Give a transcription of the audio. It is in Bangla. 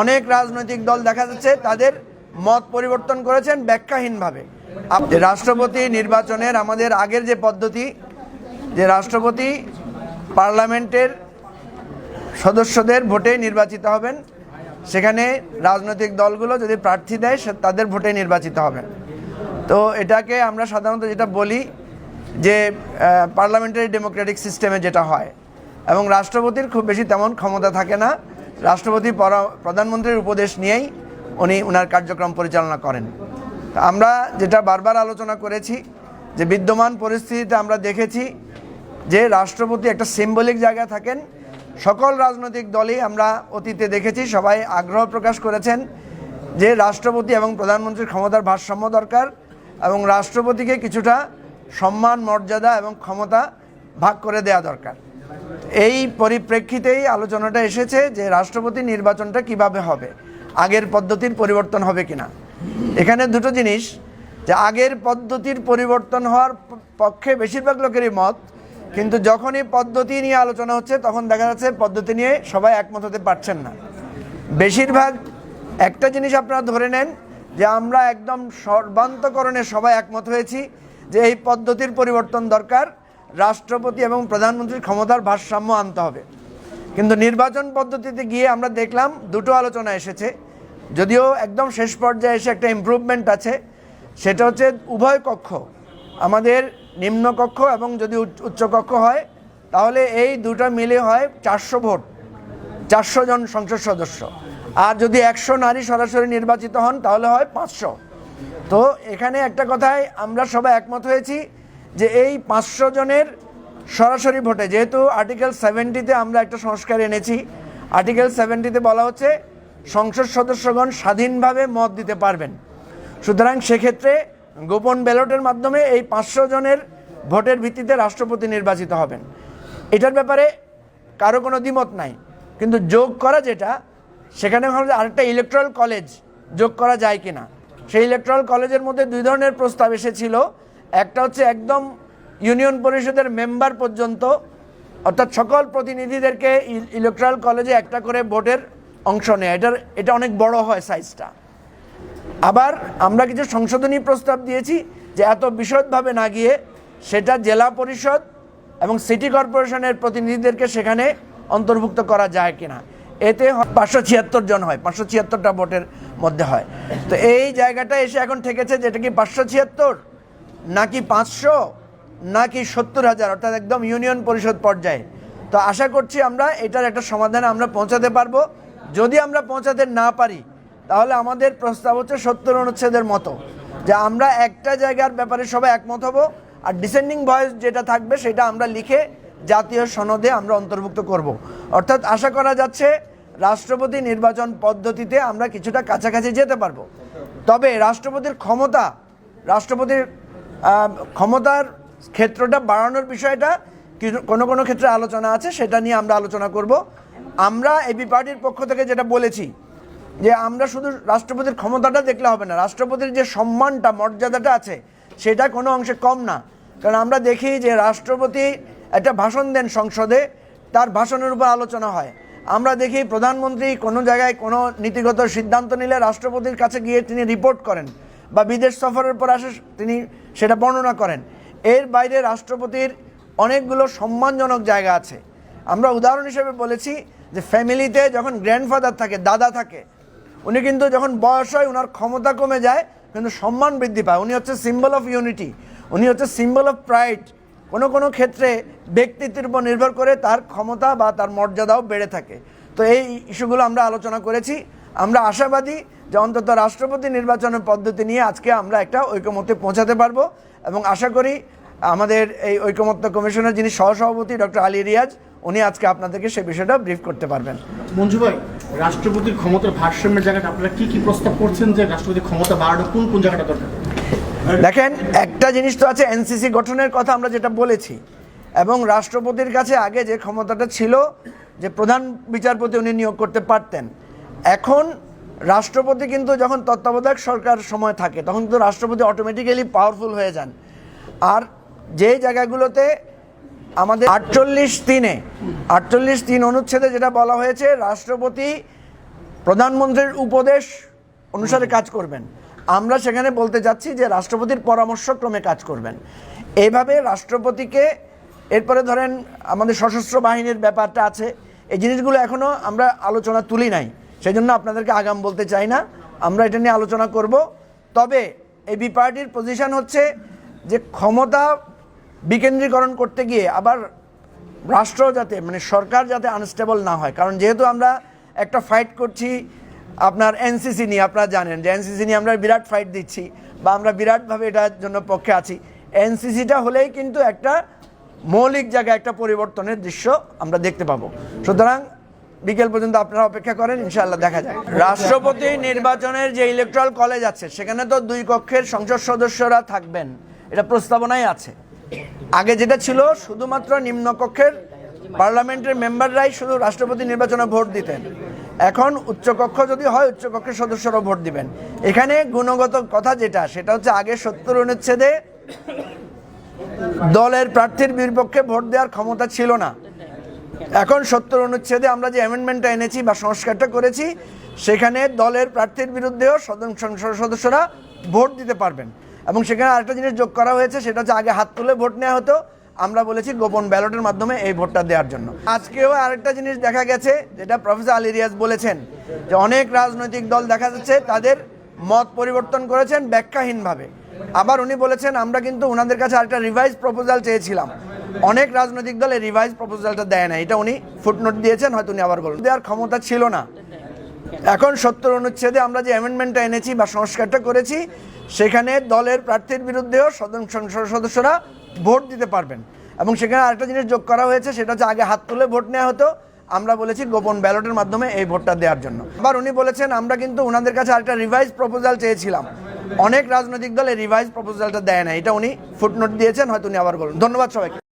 অনেক রাজনৈতিক দল দেখা যাচ্ছে তাদের মত পরিবর্তন করেছেন ব্যাখ্যাহীনভাবে। রাষ্ট্রপতি নির্বাচনের আমাদের আগের যে পদ্ধতি, যে রাষ্ট্রপতি পার্লামেন্টের সদস্যদের ভোটে নির্বাচিত হবেন, সেখানে রাজনৈতিক দলগুলো যদি প্রার্থী দেয় তাদের ভোটে নির্বাচিত হবেন। তো এটাকে আমরা সাধারণত যেটা বলি যে পার্লামেন্টারি ডেমোক্রেটিক সিস্টেমে যেটা হয়, এবং রাষ্ট্রপতির খুব বেশি তেমন ক্ষমতা থাকে না। রাষ্ট্রপতি প্রধানমন্ত্রীর উপদেশ নিয়েই উনি ওনার কার্যক্রম পরিচালনা করেন। আমরা যেটা বারবার আলোচনা করেছি, যে বিদ্যমান পরিস্থিতিতে আমরা দেখেছি যে রাষ্ট্রপতি একটা সিম্বলিক জায়গায় থাকেন। সকল রাজনৈতিক দলই আমরা অতীতে দেখেছি, সবাই আগ্রহ প্রকাশ করেছেন যে রাষ্ট্রপতি এবং প্রধানমন্ত্রীর ক্ষমতার ভারসাম্য দরকার এবং রাষ্ট্রপতিকে কিছুটা সম্মান, মর্যাদা এবং ক্ষমতা ভাগ করে দেওয়া দরকার। এই পরিপ্রেক্ষিতেই আলোচনাটা এসেছে যে রাষ্ট্রপতি নির্বাচনটা কীভাবে হবে, আগের পদ্ধতির পরিবর্তন হবে কিনা। এখানে দুটো জিনিস, যে আগের পদ্ধতির পরিবর্তন হওয়ার পক্ষে বেশিরভাগ লোকেরই মত, কিন্তু যখনই পদ্ধতি নিয়ে আলোচনা হচ্ছে তখন দেখা যাচ্ছে পদ্ধতি নিয়ে সবাই একমত হতে পারছেন না। বেশিরভাগ, একটা জিনিস আপনারা ধরে নেন, যে আমরা একদম সর্বান্তকরণে সবাই একমত হয়েছি যে এই পদ্ধতির পরিবর্তন দরকার রাষ্ট্রপতি এবং প্রধানমন্ত্রীর ক্ষমতার ভারসাম্য আনতে হবে। কিন্তু নির্বাচন পদ্ধতিতে গিয়ে আমরা দেখলাম দুটো আলোচনা এসেছে। যদিও একদম শেষ পর্যায়ে এসে একটা ইমপ্রুভমেন্ট আছে। সেটা হচ্ছে উভয় কক্ষ, আমাদের নিম্নকক্ষ এবং যদি উচ্চ- উচ্চকক্ষ হয়, তাহলে এই দুটো মিলে হয় চারশো ভোট, চারশো জন সংসদ সদস্য। আর যদি একশো নারী সরাসরি নির্বাচিত হন, তাহলে হয় পাঁচশো। তো এখানে একটা কথায় আমরা সবাই একমত হয়েছি যে এই পাঁচশো জনের সরাসরি ভোটে, যেহেতু আর্টিকেল সেভেন্টিতে আমরা একটা সংস্কার এনেছি আর্টিকেল সেভেন্টিতে বলা হচ্ছে সংসদ সদস্যগণ স্বাধীনভাবে মত দিতে পারবেন। সুতরাং সেক্ষেত্রে গোপন ব্যালটের মাধ্যমে এই পাঁচশো জনের ভোটের ভিত্তিতে রাষ্ট্রপতি নির্বাচিত হবেন। এটার ব্যাপারে কারও কোনো দ্বিমত নাই। কিন্তু যোগ করা যেটা, সেখানে ভাবছে আরেকটা ইলেকট্রাল কলেজ যোগ করা যায় কিনা। সেই ইলেকট্রাল কলেজের মধ্যে দুই ধরনের প্রস্তাব এসেছিল। একটা হচ্ছে একদম ইউনিয়ন পরিষদের মেম্বার পর্যন্ত, অর্থাৎ সকল প্রতিনিধিদেরকে ইলেকট্রাল কলেজে একটা করে ভোটের অংশ নেয়। এটার এটা অনেক বড় হয় সাইজটা আবার আমরা কিছু সংশোধনী প্রস্তাব দিয়েছি যে এত বিশদভাবে না গিয়ে সেটা জেলা পরিষদ এবং সিটি কর্পোরেশনের প্রতিনিধিদেরকে সেখানে অন্তর্ভুক্ত করা যায় কিনা। এতে পাঁচশো ছিয়াত্তর জন হয়, পাঁচশো ছিয়াত্তরটা ভোটের মধ্যে হয়। তো এই জায়গাটা এসে এখন ঠেকেছে যেটা কি পাঁচশো ছিয়াত্তর? নাকি পাঁচশো, নাকি সত্তর হাজার, অর্থাৎ একদম ইউনিয়ন পরিষদ পর্যায়ে। তো আশা করছি আমরা এটার একটা সমাধানে আমরা পৌঁছাতে পারব। যদি আমরা পৌঁছাতে না পারি, তাহলে আমাদের প্রস্তাব হচ্ছে সত্তর অনুচ্ছেদের মতো। যে আমরা একটা জায়গার ব্যাপারে সবাই একমত হব, আর ডিসেন্ডিং ভয়েস যেটা থাকবে সেটা আমরা লিখে জাতীয় সনদে আমরা অন্তর্ভুক্ত করব। অর্থাৎ আশা করা যাচ্ছে, রাষ্ট্রপতি নির্বাচন পদ্ধতিতে আমরা কিছুটা কাছাকাছি যেতে পারব। তবে রাষ্ট্রপতির ক্ষমতা, রাষ্ট্রপতির ক্ষমতার ক্ষেত্রটা বাড়ানোর বিষয়টা কোনো কোনো ক্ষেত্রে আলোচনা আছে, সেটা নিয়ে আমরা আলোচনা করব। আমরা এবি পার্টির পক্ষ থেকে যেটা বলেছি, যে আমরা শুধু রাষ্ট্রপতির ক্ষমতাটা দেখলে হবে না, রাষ্ট্রপতির যে সম্মানটা, মর্যাদাটা আছে, সেটা কোনো অংশে কম না। কারণ আমরা দেখি যে রাষ্ট্রপতি একটা ভাষণ দেন সংসদে, তার ভাষণের উপর আলোচনা হয়। আমরা দেখি প্রধানমন্ত্রী কোনো জায়গায় কোনো নীতিগত সিদ্ধান্ত নিলে রাষ্ট্রপতির কাছে গিয়ে তিনি রিপোর্ট করেন, বা বিদেশ সফরের পর আসে তিনি সেটা বর্ণনা করেন। এর বাইরে রাষ্ট্রপতির অনেকগুলো সম্মানজনক জায়গা আছে। আমরা উদাহরণ হিসেবে বলেছি যে ফ্যামিলিতে যখন গ্র্যান্ডফাদার থাকে, দাদা থাকে, উনি কিন্তু যখন বয়স হয় ওনার ক্ষমতা কমে যায়, কিন্তু সম্মান বৃদ্ধি পায়। উনি হচ্ছে সিম্বল অফ ইউনিটি উনি হচ্ছে সিম্বল অফ প্রাইড কোনো কোনো ক্ষেত্রে ব্যক্তিত্বের উপর নির্ভর করে তার ক্ষমতা বা তার মর্যাদাও বেড়ে থাকে। তো এই ইস্যুগুলো আমরা আলোচনা করেছি। আমরা আশাবাদী যে অন্তত রাষ্ট্রপতি নির্বাচনের পদ্ধতি নিয়ে আজকে আমরা একটা ঐকমত্যে পৌঁছাতে পারব এবং আশা করি আমাদের এই ঐকমত্য কমিশনের যিনি সহসভাপতি ডক্টর আলী রিয়াজ উনি আজকে আপনাদেরকে সেই বিষয়টা ব্রিফ করতে পারবেন। মঞ্জু ভাই রাষ্ট্রপতির ক্ষমতার ভারসাম্যের জায়গাটা আপনারা কি কি প্রস্তাব করছেন যে রাষ্ট্রপতির ক্ষমতা বাড়ানো কোন কোন জায়গাটা দরকার? দেখেন একটা জিনিস তো আছে এনসিসি গঠনের কথা আমরা যেটা বলেছি এবং রাষ্ট্রপতির কাছে আগে যে ক্ষমতাটা ছিল যে প্রধান বিচারপতি উনি নিয়োগ করতে পারতেন এখন রাষ্ট্রপতি কিন্তু যখন তত্ত্বাবধায়ক সরকার সময় থাকে, তখন কিন্তু রাষ্ট্রপতি অটোমেটিক্যালি পাওয়ারফুল হয়ে যান। আর যে জায়গাগুলোতে আমাদের আটচল্লিশ তিনে, আটচল্লিশ তিন অনুচ্ছেদে যেটা বলা হয়েছে, রাষ্ট্রপতি প্রধানমন্ত্রীর উপদেশ অনুসারে কাজ করবেন। আমরা সেখানে বলতে যাচ্ছি যে রাষ্ট্রপতির পরামর্শক্রমে কাজ করবেন। এইভাবে রাষ্ট্রপতিকে, এরপরে ধরেন আমাদের সশস্ত্র বাহিনীর ব্যাপারটা আছে, এই জিনিসগুলো এখনও আমরা আলোচনা তুলি নাই। সেই জন্য আপনাদেরকে আগাম বলতে চাই না। আমরা এটা নিয়ে আলোচনা করব। তবে এবি পার্টির পজিশন হচ্ছে যে ক্ষমতা বিকেন্দ্রীকরণ করতে গিয়ে আবার রাষ্ট্র যাতে মানে সরকার যাতে আনস্টেবল না হয়। কারণ যেহেতু আমরা একটা ফাইট করছি আপনার এনসিসি নিয়ে, আপনারা জানেন যে এনসিসি নিয়ে আমরা বিরাট ফাইট দিচ্ছি বা আমরা বিরাটভাবে এটার জন্য পক্ষে আছি। এনসিসিটা হলেই কিন্তু একটা মৌলিক জায়গায় একটা পরিবর্তনের দৃশ্য আমরা দেখতে পাবো। সুতরাং বিকেল পর্যন্ত আপনারা অপেক্ষা করেন, ইনশাআল্লাহ দেখা যায়। রাষ্ট্রপতি নির্বাচনের যে ইলেকট্রাল কলেজ আছে, সেখানে তো দুই কক্ষের সংসদ সদস্যরা থাকবেন। এটা প্রস্তাবনায় আছে। আগে যেটা ছিল, শুধুমাত্র নিম্নকক্ষের পার্লামেন্টের মেম্বাররাই শুধু রাষ্ট্রপতি নির্বাচনে ভোট দিতেন। এখন উচ্চকক্ষ যদি হয় উচ্চকক্ষের সদস্যরাও ভোট দিবেন। এখানে গুণগত কথা যেটা, সেটা হচ্ছে আগে সত্তর অনুচ্ছেদে দলের প্রার্থীর বিপক্ষে ভোট দেওয়ার ক্ষমতা ছিল না। এখন সত্তর অনুচ্ছেদে আমরা যে অ্যামেন্ডমেন্টটা এনেছি বা সংস্কারটা করেছি, সেখানে দলের প্রার্থীর বিরুদ্ধেও সদন সংসদ সদস্যরা ভোট দিতে পারবেন। এবং সেখানে আরেকটা জিনিস যোগ করা হয়েছে, সেটা হচ্ছে আগে হাত তুলে ভোট নেওয়া হতো। আমরা বলেছি গোপন ব্যালটের মাধ্যমে এই ভোটটা দেওয়ার জন্য। আজকেও আরেকটা জিনিস দেখা গেছে, যেটা প্রফেসর আলী রিয়াজ বলেছেন, যে অনেক রাজনৈতিক দল দেখা যাচ্ছে তাদের মত পরিবর্তন করেছেন ব্যাখ্যাহীনভাবে। আবার উনি বলেছেন, আমরা কিন্তু ওনাদের কাছে আরেকটা রিভাইজ প্রপোজাল চেয়েছিলাম। অনেক রাজনৈতিক দল এই রিভাইজ প্রপোজালটা দেয় না এটা উনি ফুটনোট দিয়েছেন, হয়তো উনি আবার বলুন দেওয়ার ক্ষমতা ছিল না। এখন সত্তর অনুচ্ছেদে আমরা যে অ্যামেন্ডমেন্টটা এনেছি বা সংস্কারটা করেছি, সেখানে দলের প্রার্থীর বিরুদ্ধেও সদন সংসদ সদস্যরা ভোট দিতে পারবেন। এবং সেখানে আরেকটা জিনিস যোগ করা হয়েছে, সেটা হচ্ছে আগে হাত তুলে ভোট নেওয়া হতো। আমরা বলেছি গোপন ব্যালটের মাধ্যমে এই ভোটটা দেওয়ার জন্য। আবার উনি বলেছেন, আমরা কিন্তু ওনাদের কাছে আরেকটা রিভাইজ প্রপোজাল চেয়েছিলাম। অনেক রাজনৈতিক দল এই রিভাইজ প্রপোজালটা দেয় না এটা উনি ফুটনোট দিয়েছেন, হয়তো উনি আবার বলুন ধন্যবাদ সবাইকে।